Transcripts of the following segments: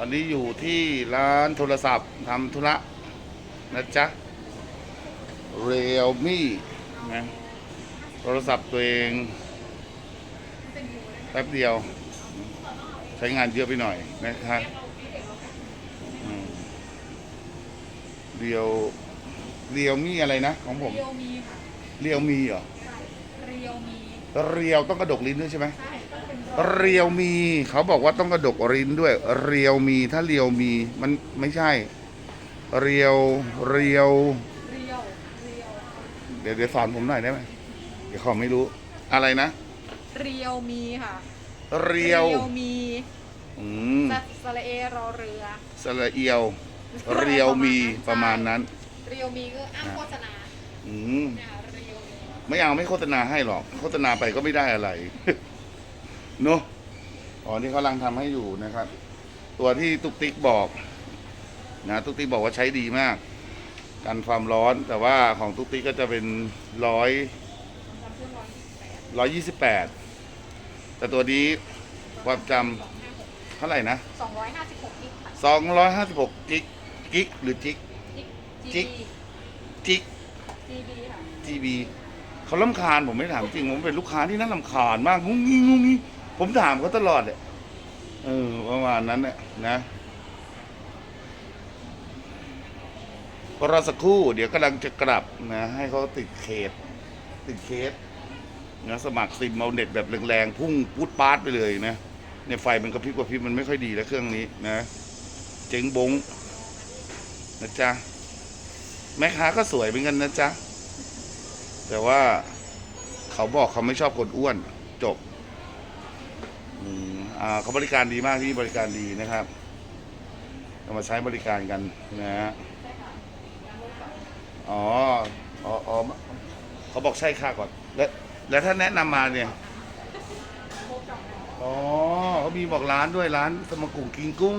ตอนนี้อยู่ที่ร้านโทรศัพท์ทำธุระนะจ๊ะเรียลมี่นะโทรศัพท์ตัวเองแป๊บเดียว ใช้งานเยอะไปหน่อยนะครับอืมเรียวเรียวมี่อะไรนะ ของผมเรียวมีค่ะเรียวมีเหรอใช่เรียวมี เรียวต้องกระดกลิ้นด้วยใช่ไหมใช่ต้องเป็นรอยเรียวมีเขาบอกว่าต้องกระดกลิ้นด้วย เรียวมีถ้าเรียวมีมันไม่ใช่เรียวเรียวเรียวเรียว เดี๋ยวเดี๋ยวสอนผมหน่อยได้ไหมเดี๋ยวเขาไม่รู้อะไรนะ เรียวมีค่ะ เรียวมีอืมสสระเอรอเรือสระเอียว เรียวมีประมาณนั้น เรียวมีก็อ้างโฆษณาอืมเนี่ยเรียวมี ไม่เอาไม่โฆษณาให้หรอก โฆษณาไปก็ไม่ได้อะไรเนอะอ๋อนี่เขากำลังทำให้อยู่นะครับ ตัวที่ตุกติ๊กบอกนะตุกติ๊กบอกว่าใช้ดีมาก กันความร้อนแต่ว่าของตุกติ๊กก็จะเป็นร้อยจำเพื่อนร้อยยี่สิบแปดร้อยยี่สิบแปดแต่ตัวนี้ความจสองห้าหกำเท่าไหร่นะสองร้อยห้าสิบหกกิกค่ะสองร้อยห้าสิบหกกิกกิกหรือจิกจิกจิกจีจิกบีค่ะทีบี เขาลำคาญผมไม่ถามจริงผมเป็นลูกค้าที่น่าลำคาญมากงุ้งงี้งุ้งงี้ผมถามเขาตลอดเลยเออประมาณนั้นเนี่ยนะรอสักครู่ เดี๋ยวกำลังจะกลับนะให้เขาติดเขตติดเคสนะสมัครซิมเอาเน็ตแบบแรงๆพุ่งพุดปาดไปเลยนะเนี่ยไฟมันกระพริบกระพริบมันไม่ค่อยดีแล้วเครื่องนี้นะ เจ๋งบงนะจ๊ะแม่ค้าก็สวยเหมือนกันนะจ๊ะ แต่ว่าเขาบอกเขาไม่ชอบคนอ้วนจบอ่าเขาบริการดีมากที่บริการดีนะครับเรามาใช้บริการกันนะฮะอ๋ออ๋อเขาบอกใช่ค่ะก่อน แล้วแล้วถ้าแนะนำมาเนี่ยอ๋อเขามีบอกร้านด้วยร้านสมกุ่งกิงกุ้ง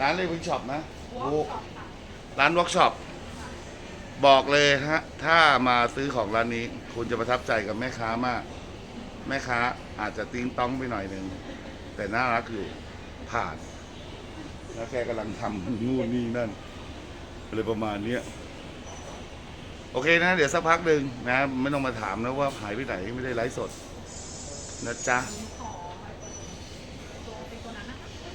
ร้านเลยพิช็อปนะร้านวอล์กช็อป บอกเลยฮะ ถ้ามาซื้อของร้านนี้ คุณจะประทับใจกับแม่ค้ามาก แม่ค้าอาจจะติ้งต้องไปหน่อยหนึ่ง แต่น่ารักอยู่ ผ่าน แล้วแกกำลังทำนู่นนี่นั่นอะไรประมาณเนี้ยโอเคนะ เดี๋ยวสักพักหนึ่งนะ ไม่ต้องมาถามนะว่าหายไปไหนไม่ได้ไลฟ์สด นะจ๊ะ